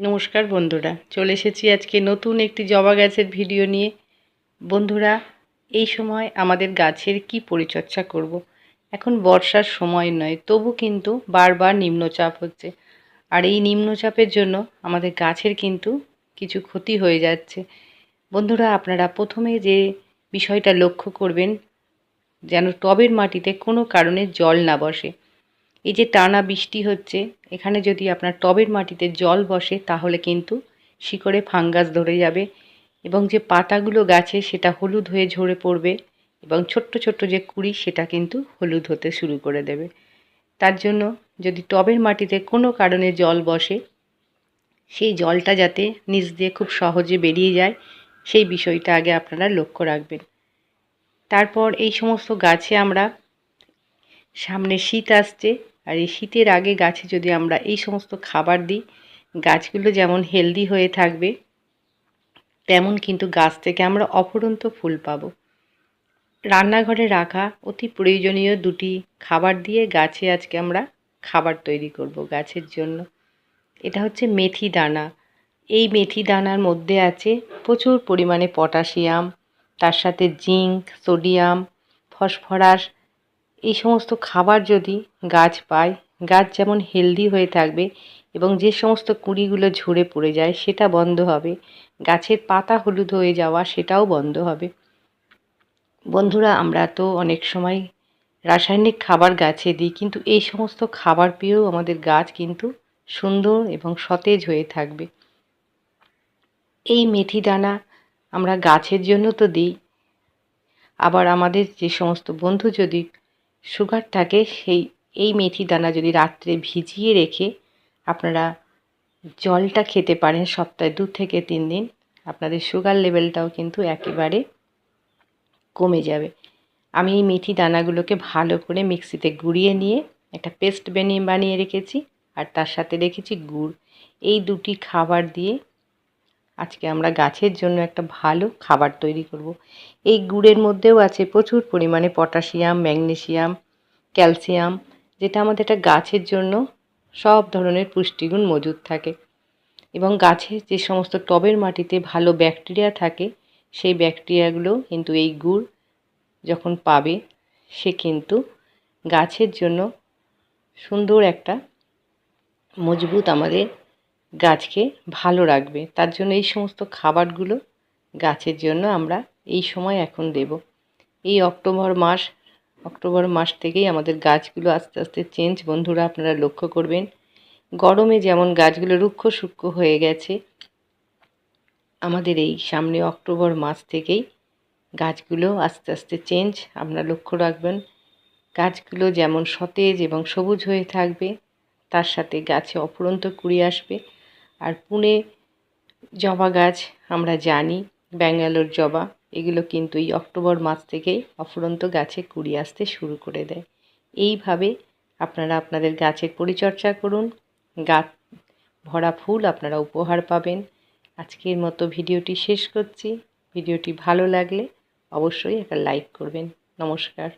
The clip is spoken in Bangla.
নমস্কার বন্ধুরা, চলে এসেছি আজকে নতুন একটি জবা গাছের ভিডিও নিয়ে। বন্ধুরা, এই সময় আমাদের গাছের কি পরিচর্যা করব। এখন বর্ষার সময় নয়, তবু কিন্তু বারবার নিম্নচাপ হচ্ছে। আর এই নিম্নচাপের জন্য আমাদের গাছের কিন্তু কিছু ক্ষতি হয়ে যাচ্ছে। বন্ধুরা, আপনারা প্রথমে যে বিষয়টা লক্ষ্য করবেন, যেন টবের মাটিতে কোনো কারণে জল না বসে। এই যে টানা বৃষ্টি হচ্ছে, এখানে যদি আপনার টবের মাটিতে জল বসে, তাহলে কিন্তু শিকড়ে ফাঙ্গাস ধরে যাবে এবং যে পাতাগুলো গাছে, সেটা হলুদ হয়ে ঝরে পড়বে এবং ছোট্ট ছোট্ট যে কুড়ি, সেটা কিন্তু হলুদ হতে শুরু করে দেবে। তার জন্য যদি টবের মাটিতে কোনো কারণে জল বসে, সেই জলটা যাতে নিচ দিয়ে খুব সহজে বেরিয়ে যায়, সেই বিষয়টা আগে আপনারা লক্ষ্য রাখবেন। তারপর এই সমস্ত গাছে আমরা সামনে শীত আসছে, আর এই শীতের আগে গাছে যদি আমরা এই সমস্ত খাবার দিই, গাছগুলো যেমন হেলদি হয়ে থাকবে, তেমন কিন্তু গাছ থেকে আমরা অপরন্ত ফুল পাবো। রান্নাঘরে রাখা অতি প্রয়োজনীয় দুটি খাবার দিয়ে গাছে আজকে আমরা খাবার তৈরি করব গাছের জন্য। এটা হচ্ছে মেথি দানা। এই মেথি দানার মধ্যে আছে প্রচুর পরিমাণে পটাশিয়াম, তার সাথে জিঙ্ক, সোডিয়াম, ফসফরাস এই সমস্ত খাবার যদি গাছ পায়, গাছ যেমন হেলদি হয়ে থাকবে এবং যে সমস্ত কুঁড়িগুলো ঝরে পড়ে যায় সেটা বন্ধ হবে, গাছের পাতা হলুদ হয়ে যাওয়া সেটাও বন্ধ হবে। বন্ধুরা, আমরা তো অনেক সময় রাসায়নিক খাবার গাছে দিই, কিন্তু এই সমস্ত খাবার পেয়েও আমাদের গাছ কিন্তু সুন্দর এবং সতেজ হয়ে থাকবে। এই মেথি দানা আমরা গাছের জন্য তো দিই, আবার আমাদের যে সমস্ত বন্ধু যদি সুগার থাকে সেই, এই মেথি দানা যদি রাত্রে ভিজিয়ে রেখে আপনারা জলটা খেতে পারেন সপ্তাহে দু থেকে তিন দিন, আপনাদের সুগার লেভেলটাও কিন্তু একেবারে কমে যাবে। আমি এই মেথি দানাগুলোকে ভালো করে মিক্সিতে গুঁড়িয়ে নিয়ে একটা পেস্ট বানিয়ে বানিয়ে রেখেছি, আর তার সাথে রেখেছি গুড়। এই দুটি খাবার দিয়ে আজকে আমরা গাছের জন্য একটা ভালো খাবার তৈরি করব। এই গুড়ের মধ্যেও আছে প্রচুর পরিমাণে পটাশিয়াম, ম্যাগনেশিয়াম, ক্যালসিয়াম, যেটা আমাদের একটা গাছের জন্য সব ধরনের পুষ্টিগুণ মজুদ থাকে এবং গাছে যে সমস্ত টবের মাটিতে ভালো ব্যাকটেরিয়া থাকে, সেই ব্যাকটেরিয়াগুলো কিন্তু এই গুড় যখন পাবে, সে কিন্তু গাছের জন্য সুন্দর একটা, মজবুত আমাদের গাছকে ভালো রাখবে। তার জন্য এই সমস্ত খাবারগুলো গাছের জন্য আমরা এই সময় এখন দেব। এই অক্টোবর মাস অক্টোবর মাস থেকেই আমাদের গাছগুলো আস্তে আস্তে চেঞ্জ বন্ধুরা, আপনারা লক্ষ্য করবেন, গরমে যেমন গাছগুলো রুক্ষ সূক্ষ্ম হয়ে গেছে, আমাদের এই সামনে অক্টোবর মাস থেকেই গাছগুলো আস্তে আস্তে চেঞ্জ আপনারা লক্ষ্য রাখবেন, গাছগুলো যেমন সতেজ এবং সবুজ হয়ে থাকবে, তার সাথে গাছে অফুরন্ত কুড়ি আসবে। আর পুনে জবা গাছ আমরা জানি, ব্যাঙ্গালোর জবা, এগুলো কিন্তু এই অক্টোবর মাস থেকেই অফুরন্ত গাছে কুড়ি আসতে শুরু করে দেয়। এইভাবে আপনারা আপনাদের গাছের পরিচর্যা করুন, গাছ ভরা ফুল আপনারা উপহার পাবেন। আজকের মতো ভিডিওটি শেষ করছি। ভিডিওটি ভালো লাগলে অবশ্যই একটা লাইক করবেন। নমস্কার।